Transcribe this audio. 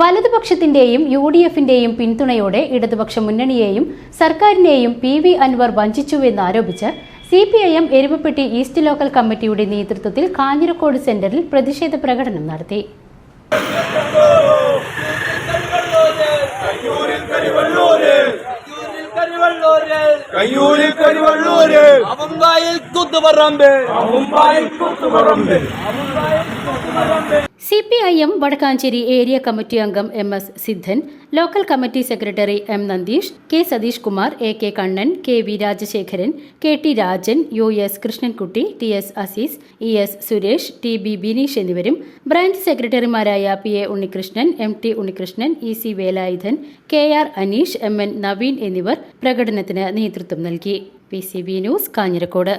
വലതുപക്ഷത്തിന്റെയും U D എഫിന്റെയും പിന്തുണയോടെ ഇടതുപക്ഷ മുന്നണിയെയും സർക്കാരിനെയും P V Anvar വഞ്ചിച്ചുവെന്നാരോപിച്ച് C P I M Erumapetty east local കമ്മിറ്റിയുടെ നേതൃത്വത്തിൽ കാഞ്ഞിരക്കോട് സെന്ററിൽ പ്രതിഷേധ പ്രകടനം നടത്തി. കയ്യൂരിൽ കരിവള്ളൂര്. അവങ്കായിൽ Kuthuparamba. അവങ്കായിൽ Kuthuparamba. C P I M Wadakkanchery area committee അംഗം M S Siddhan local committee secretary M Nandeesh K Satheesh Kumar A K Kannan K V Rajasekharan K T Rajan U S Krishnankutty T S Azeez E S Suresh T B Bineesh എന്നിവരും branch സെക്രട്ടറിമാരായ P A Unnikrishnan M T Unnikrishnan E C Velayudhan K R Aneesh M N Naveen എന്നിവർ പ്രകടനത്തിന് നേതൃത്വം നൽകി. P C B news Kanjirakode.